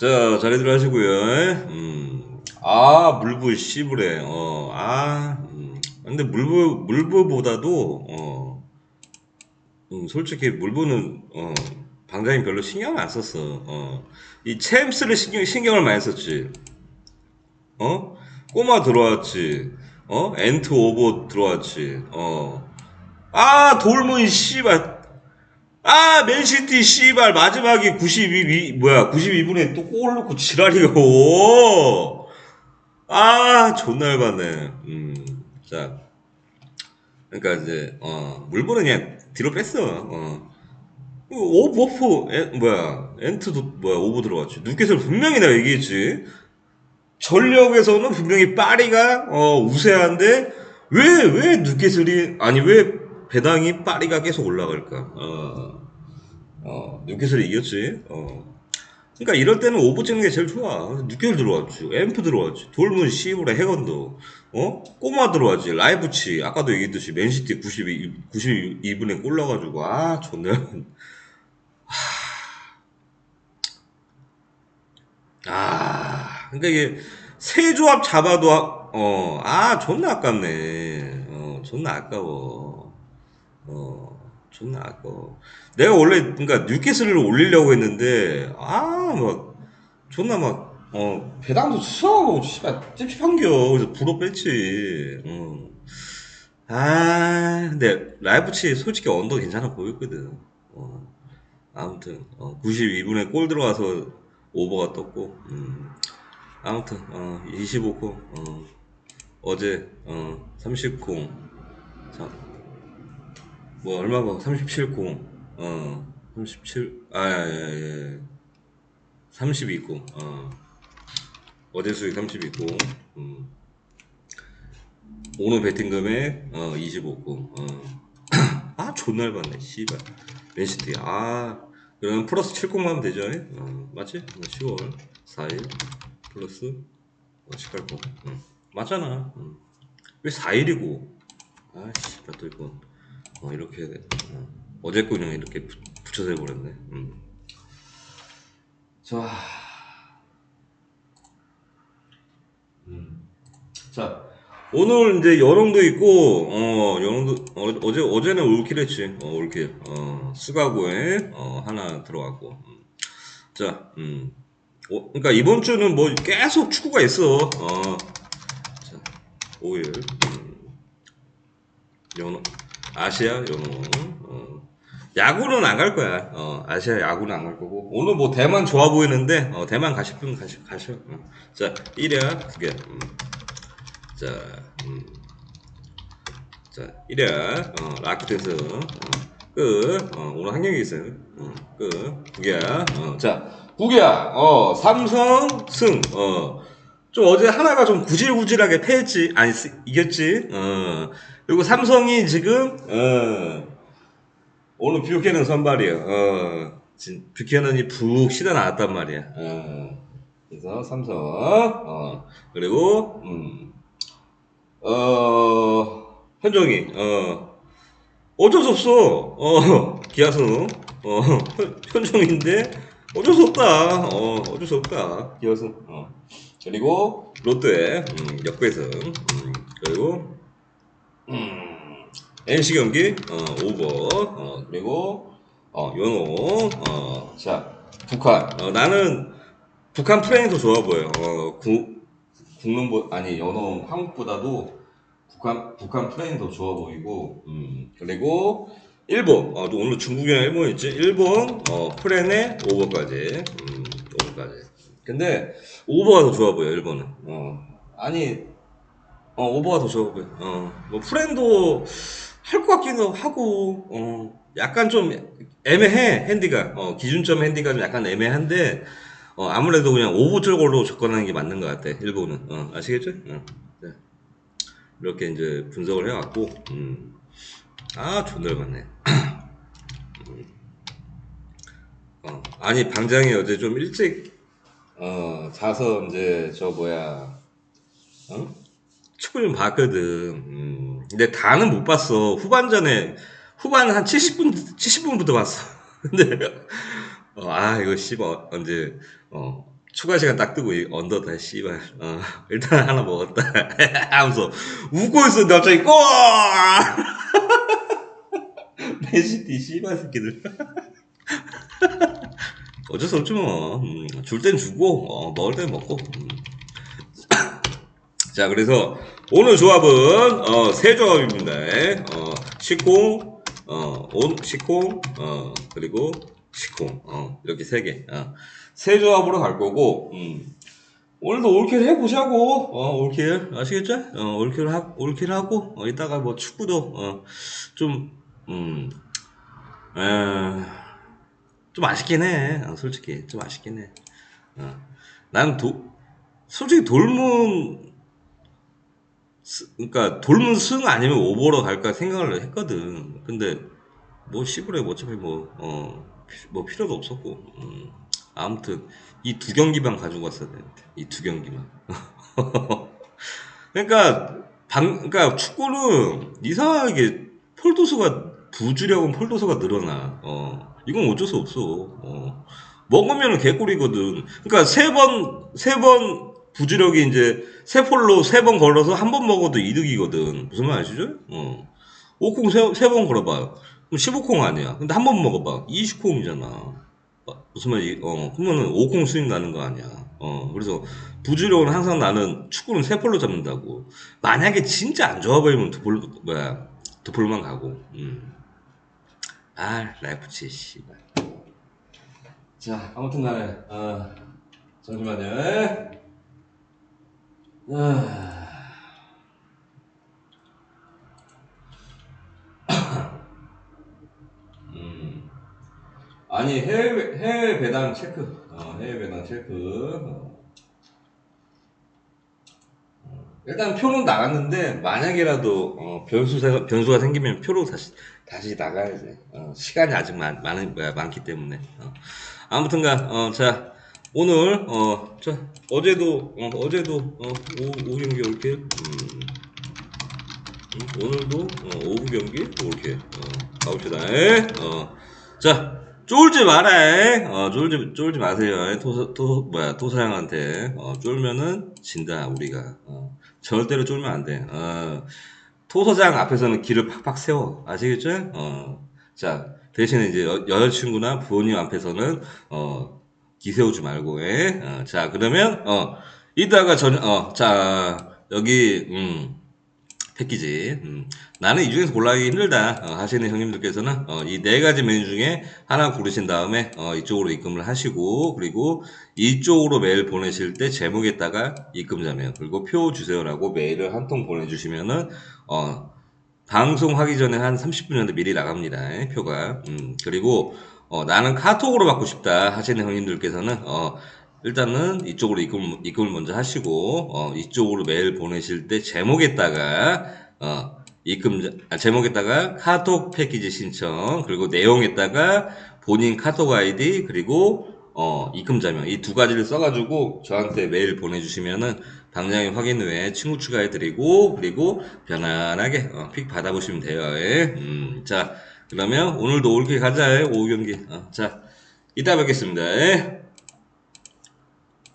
자, 자리들 하시고요. 음. 아, 물부 씨부래. 어, 아, 음. 근데 물부, 물부보다도, 어, 음, 솔직히 물부는, 어, 방장이 별로 신경 안 썼어. 어. 이 챔스를 신경, 신경을 많이 썼지. 어? 꼬마 들어왔지. 어? 엔트 오버 들어왔지. 어. 아, 돌문 씨발. 아, 맨시티 씨발 마지막에 92 뭐야? 92분에 또 골 넣고 지랄이고. 아, 존나 열받네. 음. 자. 그러니까 이제 어, 물보는 그냥 뒤로 뺐어. 어. 오버프 에, 뭐야? 엔트도 뭐야? 오버 들어갔지. 누켓을 분명히 내가 얘기했지. 전력에서는 분명히 파리가 어, 우세한데 왜왜 뉴캐슬이 아니 왜 배당이 파리가 계속 올라갈까? 어, 어 뉴캐슬이 이겼지. 어. 그러니까 이럴 때는 오버 찍는 게 제일 좋아. 뉴캐슬 들어왔지, 앰프 들어왔지, 돌문 시브라 해건도, 어 꼬마 들어왔지, 라이브치 아까도 얘기했듯이 맨시티 92 92분에 골 넣어가지고 아 좋네. 아, 그러니까 이게 세 조합 잡아도 아- 어, 아 존나 아깝네. 어, 존나 아까워. 어, 존나 아까워. 내가 원래 그러니까 뉴캐슬을 올리려고 했는데 아, 막 존나 막 어, 배당도 수하고 씨발 찝찝한겨. 그래서 불어 뺐지. 어. 아, 근데 라이브치 솔직히 언더 괜찮아 보였거든. 어. 아무튼 어, 92분에 골 들어가서 오버가 떴고 음. 아무튼 어, 25코 어, 어제 어, 30콩 자, 뭐 얼마고 37콩 어, 37 아, 예, 예. 32콩 어. 어제 수익 32콩 음. 오늘 베팅 금액 어, 25콩 어. 아 존나 얇았네 씨발 맨시티 아 그러면 플러스 7콩 하면 되죠 어, 맞지? 10월 4일 플러스 어, 18콩 응. 맞잖아 응. 왜 4일이고 아 씨발 또 이거 어, 이렇게 해야 돼 어. 어제 거 그냥 이렇게 부- 붙여서 해버렸네 음. 자 음. 자 오늘 이제 연홍도 있고 어 연홍도 어, 어제 어제는 올킬 했지 어 올킬 어 수가구에 어 하나 들어갔고 음. 자 음. 어, 그러니까 이번 주는 뭐 계속 축구가 있어 어 자, 5일 음. 연홍 아시아 연홍 어. 야구는 안 갈 거야. 어 아시아 야구는 안 갈 거고. 오늘 뭐 대만 좋아 보이는데 어 대만 가실 분 가시 가셔. 어. 자 1야? 2개. 음. 자, 음. 자, 1야, 어, 라키테스, 어, 끝, 어, 오늘 한 경기 있어요. 어, 끝, 9야, 어, 자, 9야, 어, 삼성 승, 어, 좀 어제 하나가 좀 구질구질하게 패했지, 아니, 쓰- 이겼지, 어, 그리고 삼성이 지금, 어, 오늘 뷰캐는 선발이야, 어, 진, 뷰캐넌이 푹 쉬다 나왔단 말이야, 어, 그래서 삼성, 어, 그리고, 음, 어, 현종이, 어, 어쩔 수 없어. 어, 기아수, 어, 현- 현종인데, 어쩔 수 없다. 어, 어쩔 수 없다. 기아수, 어. 그리고, 롯데, 음, 역배승, 음, 그리고, 음, NC 경기, 어, 오버, 어, 그리고, 어, 연호, 어, 자, 북한. 어, 나는, 북한 프레임이 더 좋아 보여. 어, 구, 국능보 아니 연어 한국보다도 북한 북한 프레임 더 좋아 보이고 음. 그리고 일본. 어, 또 오늘 중국이랑 일본이지? 일본 어 프렌의 오버까지. 음 오버까지. 근데 오버가 더 좋아 보여 일본은. 어. 아니 어 오버가 더 좋아 보여 어뭐 프렌도 할 것 같기도 하고 어 약간 좀 애매해 핸디가 어 기준점 핸디가 좀 약간 애매한데 어, 아무래도 그냥 쪽으로 접근하는 게 맞는 것 같아, 일본은. 어, 아시겠죠? 어, 네. 이렇게 이제 분석을 해갖고, 음. 아, 존나 맞네. 어, 아니, 방장이 어제 좀 일찍, 어, 자서 이제, 저 뭐야, 어? 축구 좀 봤거든. 음. 근데 다는 못 봤어. 후반전에, 후반 한 70분, 70분부터 봤어. 근데, 어, 아, 이거 씨발, 언제, 어, 추가 시간 딱 뜨고 이 언더다 씨발 어, 일단 하나 먹었다 하면서 웃고 있었는데 갑자기 꼬 맨시티 씨발 새끼들 어쩔 수 없지 뭐. 음, 줄땐 주고, 어, 먹을 땐 먹고. 음. 자, 그래서 오늘 조합은, 어, 세 조합입니다. 어, 시콩, 어, 온, 시콩, 어, 그리고 시콩. 어, 이렇게 세 개. 어. 세 조합으로 갈 거고, 음. 오늘도 올킬 해보자고, 어, 올킬. 아시겠죠? 어, 올킬 하, 올킬 하고, 어, 이따가 뭐 축구도, 어, 좀, 음, 에, 좀 아쉽긴 해. 어, 솔직히 좀 아쉽긴 해. 어. 솔직히 돌문 스- 그러니까 돌문 승 아니면 오버로 갈까 생각을 했거든. 근데 뭐 시부레 어차피 뭐 어 뭐 필요도 없었고. 음. 아무튼 이 두 경기만 가지고 왔어야 되는데 이 두 경기만. 그러니까 방 그러니까 축구는 이상하게 폴도수가 부주력은 폴도수가 늘어나. 어. 이건 어쩔 수 없어. 어. 먹으면 개꿀이거든. 그러니까 세 번, 세 번 부주력이 이제 세 폴로 세 번 걸어서 한 번 먹어도 이득이거든. 무슨 말 아시죠? 어. 5콩 세, 세번 걸어봐요. 그럼 15콩 아니야. 근데 한 번 먹어봐. 20콩이잖아. 어, 무슨 말이, 어, 그러면은 5콩 수익 나는 거 아니야. 어, 그래서 부주력은 항상 나는 축구는 세 폴로 잡는다고. 만약에 진짜 안 좋아 보이면 두 폴, 뭐야, 두 폴만 가고. 음. 아, 라이프치, 씨발. 자, 아무튼 간에, 어, 잠시만요. 아. 음. 아니, 해외, 해외 배당 체크. 어, 해외 배당 체크. 어. 일단 표는 나갔는데, 만약이라도, 어, 변수가, 변수가 생기면 표로 다시, 다시 나가야지. 어, 시간이 아직 많, 많, 뭐야, 많기 때문에. 어. 아무튼간, 어, 자, 오늘, 어, 자, 어제도, 어, 어제도, 어, 오후, 오후 경기 올게. 음, 음, 오늘도, 어, 오후 경기 올게. 어, 가봅시다. 에? 어, 자, 쫄지 마라. 에? 어, 쫄지, 쫄지 마세요. 에? 토, 토, 뭐야, 토사양한테. 어, 쫄면은 진다, 우리가. 어, 절대로 쫄면 안 돼. 어, 토서장 앞에서는 길을 팍팍 세워. 아시겠죠? 어, 자, 대신에 이제 여, 여자친구나 부모님 앞에서는, 어, 기 세우지 말고, 예? 어, 자, 그러면, 어, 이따가 전, 어, 자, 여기, 음, 패키지. 음, 나는 이 중에서 골라기 힘들다 어, 하시는 형님들께서는 어, 이 네 가지 메뉴 중에 하나 고르신 다음에 어, 이쪽으로 입금을 하시고 그리고 이쪽으로 메일 보내실 때 제목에다가 입금 자면 그리고 표 주세요라고 메일을 한 통 보내주시면은 어, 방송하기 전에 한 30분 정도 미리 나갑니다. 예, 표가. 음, 그리고 어, 나는 카톡으로 받고 싶다 하시는 형님들께서는 어, 일단은 이쪽으로 입금, 입금을 먼저 하시고 어, 이쪽으로 메일 보내실 때 제목에다가 어, 입금 아, 제목에다가 카톡 패키지 신청 그리고 내용에다가 본인 카톡 아이디 그리고 어, 입금자명 이 두 가지를 써가지고 저한테 메일 보내주시면은 당장에 확인 후에 친구 추가해드리고 그리고 편안하게 어, 픽 받아보시면 돼요. 예. 음, 자 그러면 오늘도 올게 가자. 예, 오후 경기. 어, 자 이따 뵙겠습니다. 예.